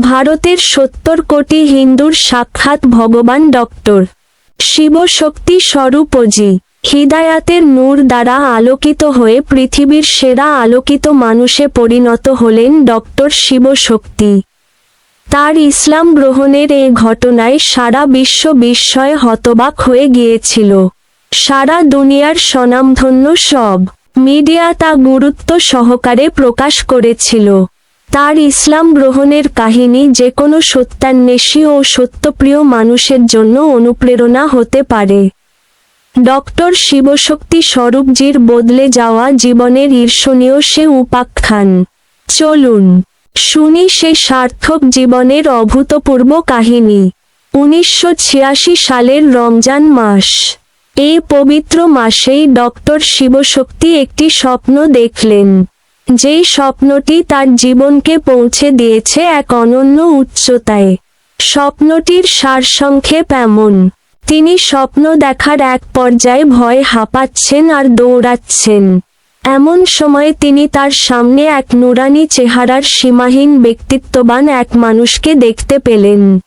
ভারতের সত্তর কোটি হিন্দুর সাক্ষাৎ ভগবান ডক্টর শিবশক্তি স্বরূপজি। হিদায়াতের নূর দ্বারা আলোকিত হয়ে পৃথিবীর সেরা আলোকিত মানুষে পরিণত হলেন ডক্টর শিবশক্তি। তার ইসলাম গ্রহণের এ ঘটনায় সারা বিশ্ব বিস্ময়ে হতবাক হয়ে গিয়েছিল। সারা দুনিয়ার স্বনামধন্য সব মিডিয়া তা গুরুত্ব সহকারে প্রকাশ করেছিল। তার ইসলাম গ্রহণের কাহিনী যে কোনো সত্যান্বেষী ও সত্যপ্রিয় মানুষের জন্য অনুপ্রেরণা হতে পারে। ডক্টর শিবশক্তি স্বরূপজির বদলে যাওয়া জীবনের ঈর্ষণীয় সে উপাখ্যান। চলুন, শুনি সে সার্থক জীবনের অভূতপূর্ব কাহিনী। উনিশশো ছিয়াশি সালের রমজান মাস। এই পবিত্র মাসেই ডক্টর শিবশক্তি একটি স্বপ্ন দেখলেন। যেই স্বপ্নটি তার জীবনকে পৌঁছে দিয়েছে এক অনন্য উচ্চতায়। স্বপ্নটির সারসংক্ষেপ এমন। তিনি স্বপ্ন দেখার এক পর্যায়ে ভয় হাঁপাচ্ছেন আর দৌড়াচ্ছেন। এমন সময় তিনি তার সামনে এক নুরানি চেহারার সীমাহীন ব্যক্তিত্ববান এক মানুষকে দেখতে পেলেন।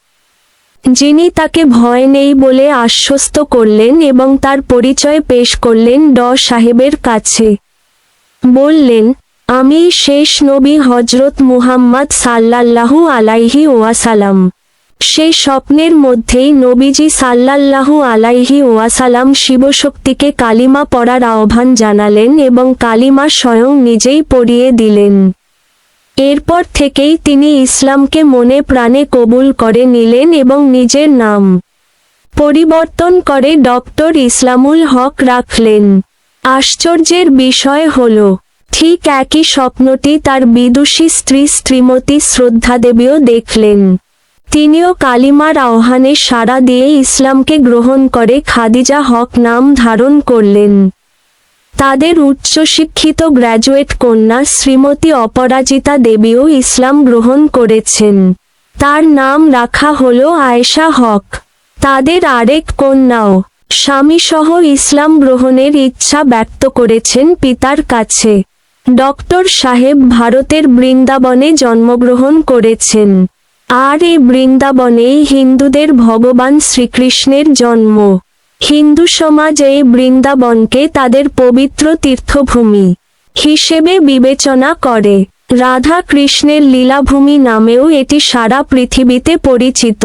যিনি তাকে ভয় নেই বলে আশ্বস্ত করলেন এবং তার পরিচয় পেশ করলেন ড সাহেবের কাছে। বললেন আমি শেষ নবী হজরত মুহাম্মদ সাল্লাল্লাহু আলাইহি ওয়াসালাম। সেই স্বপ্নের মধ্যেই নবীজি সাল্লাল্লাহু আলাইহি ওয়াসালাম শিবশক্তিকে কালিমা পড়ার আহ্বান জানালেন এবং কালিমা স্বয়ং নিজেই পড়িয়ে দিলেন। এরপর থেকেই তিনি ইসলামকে মনে প্রাণে কবুল করে নিলেন এবং নিজের নাম পরিবর্তন করে ডক্টর ইসলামুল হক রাখলেন। আশ্চর্যের বিষয় হল ঠিক একই স্বপ্নটি তার বিদুষী স্ত্রী শ্রীমতী শ্রদ্ধাদেবীও দেখলেন। তিনিও কালিমার আহ্বানে সাড়া দিয়ে ইসলামকে গ্রহণ করে খাদিজা হক নাম ধারণ করলেন। তাদের উচ্চশিক্ষিত গ্র্যাজুয়েট কন্যা শ্রীমতী অপরাজিতা দেবীও ইসলাম গ্রহণ করেছেন। তার নাম রাখা হল আয়েশা হক। তাদের আরেক কন্যাও স্বামীসহ ইসলাম গ্রহণের ইচ্ছা ব্যক্ত করেছেন পিতার কাছে। ডক্টর সাহেব ভারতের বৃন্দাবনে জন্মগ্রহণ করেছেন। আর এই বৃন্দাবনেই হিন্দুদের ভগবান শ্রীকৃষ্ণের জন্ম। হিন্দু সমাজ এই বৃন্দাবনকে তাদের পবিত্র তীর্থভূমি হিসেবে বিবেচনা করে। রাধা কৃষ্ণের লীলাভূমি নামেও এটি সারা পৃথিবীতে পরিচিত।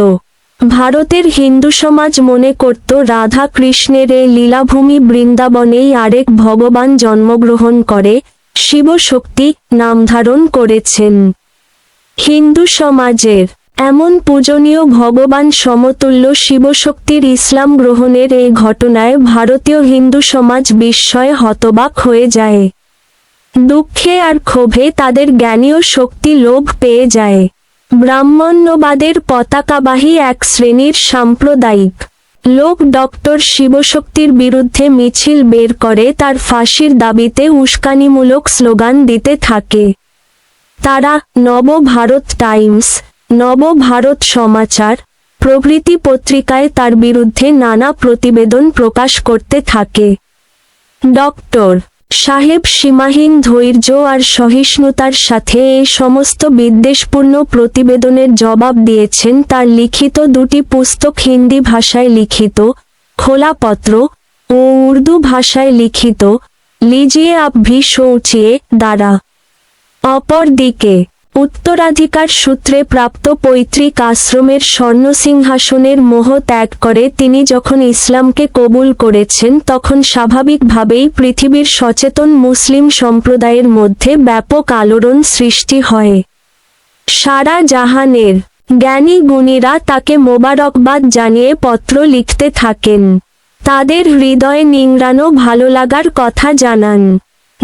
ভারতের হিন্দু সমাজ মনে করত রাধা কৃষ্ণের এই লীলাভূমি বৃন্দাবনেই আরেক ভগবান জন্মগ্রহণ করে শিবশক্তি নাম ধারণ করেছেন। হিন্দু সমাজের এমন পূজনীয় ভগবান সমতুল্য শিবশক্তির ইসলাম গ্রহণের এই ঘটনায় ভারতীয় হিন্দু সমাজ বিস্ময়ে হতবাক হয়ে যায়। দুঃখে আর ক্ষোভে তাদের জ্ঞানীয় শক্তি লোভ পেয়ে যায়। ব্রাহ্মণ্যবাদের পতাকাবাহী এক শ্রেণির সাম্প্রদায়িক লোক ডক্টর শিবশক্তির বিরুদ্ধে মিছিল বের করে তার ফাঁসির দাবিতে উস্কানিমূলক স্লোগান দিতে থাকে। তারা, নব ভারত টাইমস, নব ভারত সমাচার, প্রভৃতি পত্রিকায় তার বিরুদ্ধে নানা প্রতিবেদন প্রকাশ করতে থাকে। ডক্টর সাহেব সীমাহীন ধৈর্য আর সহিষ্ণুতার সাথে এই সমস্ত বিদ্বেষপূর্ণ প্রতিবেদনের জবাব দিয়েছেন তার লিখিত দুটি পুস্তক হিন্দি ভাষায় লিখিত, খোলাপত্র ও উর্দু ভাষায় লিখিত, লিজিয়ে আপ ভি শৌচিয়ে দ্বারা। অপরদিকে উত্তরাধিকার সূত্রে প্রাপ্ত পৈতৃক আশ্রমের স্বর্ণসিংহাসনের মোহ ত্যাগ করে তিনি যখন ইসলামকে কবুল করেছেন, তখন স্বাভাবিকভাবেই পৃথিবীর সচেতন মুসলিম সম্প্রদায়ের মধ্যে ব্যাপক আলোড়ন সৃষ্টি হয়। সারা জাহানের জ্ঞানী গুণীরা তাকে মোবারকবাদ জানিয়ে পত্র লিখতে থাকেন। তাদের হৃদয়ে নিংড়ানো ভালো লাগার কথা জানান।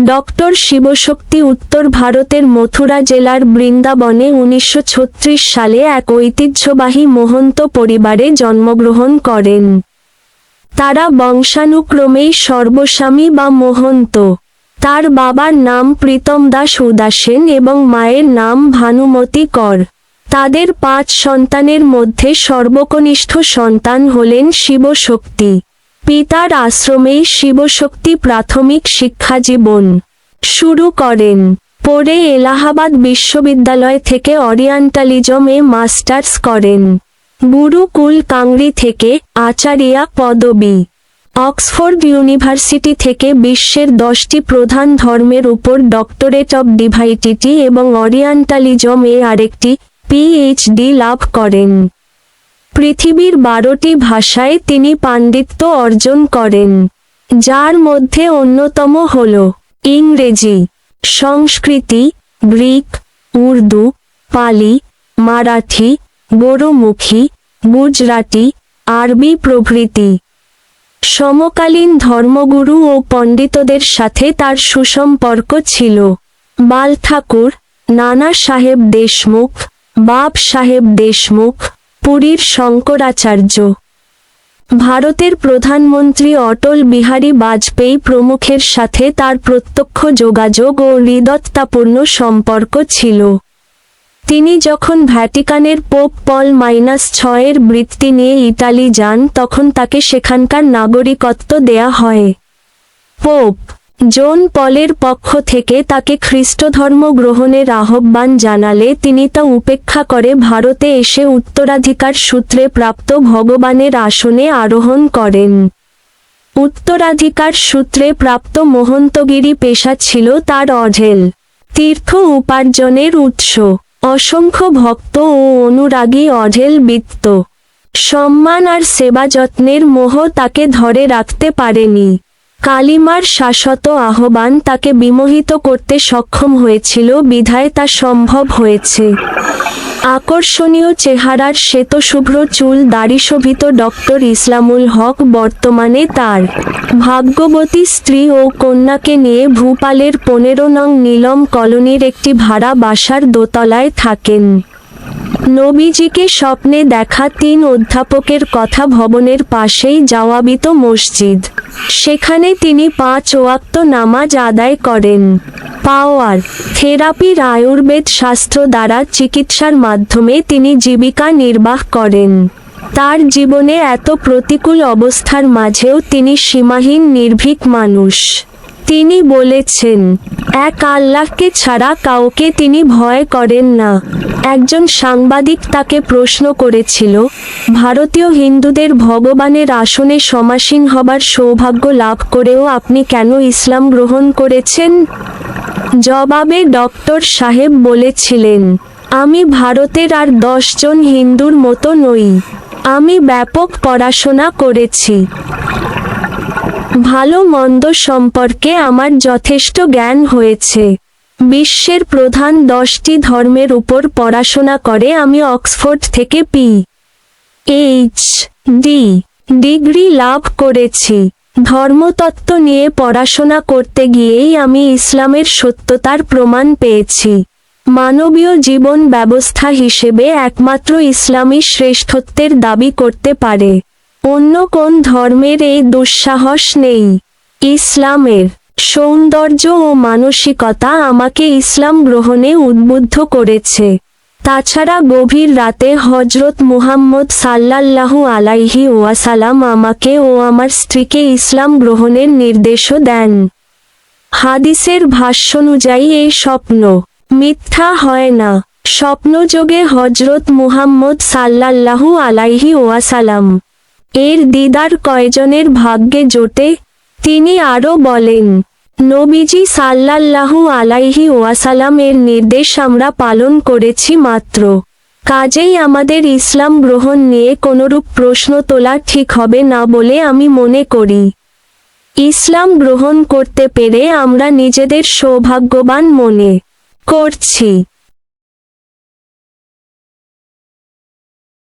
ডক্টর শিবশক্তি উত্তর ভারতের মথুরা জেলার বৃন্দাবনে উনিশশো ছত্রিশ সালে এক ঐতিহ্যবাহী মহন্ত পরিবারে জন্মগ্রহণ করেন। তারা বংশানুক্রমেই সর্বস্বামী বা মহন্ত। তার বাবার নাম প্রীতম দাস উদাসেন এবং মায়ের নাম ভানুমতি কর। তাদের পাঁচ সন্তানের মধ্যে সর্বকনিষ্ঠ সন্তান হলেন শিবশক্তি। পিতার আশ্রমেই শিবশক্তি প্রাথমিক শিক্ষাজীবন শুরু করেন। পরে এলাহাবাদ বিশ্ববিদ্যালয় থেকে অরিয়েন্টালিজম মাস্টার্স করেন। গুরুকুল কাংরি থেকে আচারিয়া পদবী। অক্সফোর্ড ইউনিভার্সিটি থেকে বিশ্বের দশটি প্রধান ধর্মের উপর ডক্টরেট অব ডিভাইটিটি এবং অরিয়েন্টালিজম এ আরেকটি পিএইচডি লাভ করেন। পৃথিবীর বারোটি ভাষায় তিনি পাণ্ডিত্য অর্জন করেন, যার মধ্যে অন্যতম হল ইংরেজি, সংস্কৃতি, গ্রিক, উর্দু, পালি, মারাঠি, বড়মুখী, গুজরাটি, আরবি প্রভৃতি। সমকালীন ধর্মগুরু ও পণ্ডিতদের সাথে তার সুসম্পর্ক ছিল। বাল ঠাকুর নানা সাহেব দেশমুখ, বাপ সাহেব দেশমুখ পুরীর শঙ্করাচার্য। ভারতের প্রধানমন্ত্রী অটল বিহারী বাজপেয়ী প্রমুখের সাথে তার প্রত্যক্ষ যোগাযোগ ও হৃদত্তাপূর্ণ সম্পর্ক ছিল। তিনি যখন ভ্যাটিকানের পোপ পল মাইনাস ছয়ের বৃত্তি নিয়ে ইটালি যান, তখন তাকে সেখানকার নাগরিকত্ব দেয়া হয়। পোপ জোন পলের পক্ষ থেকে তাকে খ্রিস্টধর্ম গ্রহণের আহ্বান জানালে তিনি তা উপেক্ষা করে ভারতে এসে উত্তরাধিকার সূত্রে প্রাপ্ত ভগবানের আসনে আরোহণ করেন। উত্তরাধিকার সূত্রে প্রাপ্ত মহন্তগিরি পেশা ছিল তার অঢেল, তীর্থ উপার্জনের উৎস। অসংখ্য ভক্ত ও অনুরাগী অঢেল বৃত্ত। সম্মান আর সেবা যত্নের মোহ তাকে ধরে রাখতে পারেনি। কালিমার শাশ্বত আহ্বান তাকে বিমোহিত করতে সক্ষম হয়েছিল, বিধায় তা সম্ভব হয়েছে। আকর্ষণীয় চেহারার শ্বেতশুভ্র চুল দাড়িশোভিত ডক্টর ইসলামুল হক বর্তমানে তার ভাগ্যবতী স্ত্রী ও কন্যাকে নিয়ে ভূপালের পনেরো নং নীলম কলোনির একটি ভাড়া বাসার দোতলায় থাকেন। নবীজিকে স্বপ্নে দেখা তিন অধ্যাপকের কথা ভবনের পাশেই জওয়াবিত মসজিদ। সেখানে তিনি পাঁচ ওয়াক্ত নামাজ আদায় করেন। পাওয়ার থেরাপির আয়ুর্বেদ শাস্ত্র দ্বারা চিকিৎসার মাধ্যমে তিনি জীবিকা নির্বাহ করেন। তার জীবনে এত প্রতিকূল অবস্থার মাঝেও তিনি সীমাহীন নির্ভীক মানুষ। তিনি বলেছেন, এক আল্লাহকে ছাড়া কাউকে তিনি ভয় করেন না। একজন সাংবাদিক তাকে প্রশ্ন করেছিল, ভারতীয় হিন্দুদের ভগবানের আসনে সমাসীন হবার সৌভাগ্য লাভ করেও আপনি কেন ইসলাম গ্রহণ করেছেন? জবাবে ডক্টর সাহেব বলেছিলেন, আমি ভারতের আর দশজন হিন্দুর মতো নই। আমি ব্যাপক পড়াশোনা করেছি। ভালো মন্দ সম্পর্কে আমার যথেষ্ট জ্ঞান হয়েছে। বিশ্বের প্রধান দশটি ধর্মের উপর পড়াশোনা করে আমি অক্সফোর্ড থেকে পি এইচ ডি ডিগ্রি লাভ করেছি। ধর্মতত্ত্ব নিয়ে পড়াশোনা করতে গিয়েই আমি ইসলামের সত্যতার প্রমাণ পেয়েছি। মানবীয় জীবন ব্যবস্থা হিসেবে একমাত্র ইসলামী শ্রেষ্ঠত্বের দাবি করতে পারে। অন্য কোন ধর্মের এই দুঃসাহস নেই। ইসলামের সৌন্দর্য ও মানসিকতা আমাকে ইসলাম গ্রহণে উদ্বুদ্ধ করেছে। তাছাড়া গভীর রাতে হজরত মুহাম্মদ সাল্লাল্লাহু আলাইহি ওয়াসালাম আমাকে ও আমার স্ত্রীকে ইসলাম গ্রহণের নির্দেশও দেন। হাদিসের ভাষ্যানুযায়ী এই স্বপ্ন মিথ্যা হয় না। স্বপ্নযোগে হজরত মুহাম্মদ সাল্লাল্লাহু আলাইহি ওয়াসালাম এর দিদার কয়জনের ভাগ্যে জোটে? তিনি আরও বলেন, নবীজি সাল্লাল্লাহু আলাইহি ওয়াসালাম এর নির্দেশ আমরা পালন করেছি মাত্র। কাজেই আমাদের ইসলাম গ্রহণ নিয়ে কোনরূপ প্রশ্ন তোলা ঠিক হবে না বলে আমি মনে করি। ইসলাম গ্রহণ করতে পেরে আমরা নিজেদের সৌভাগ্যবান মনে করছি।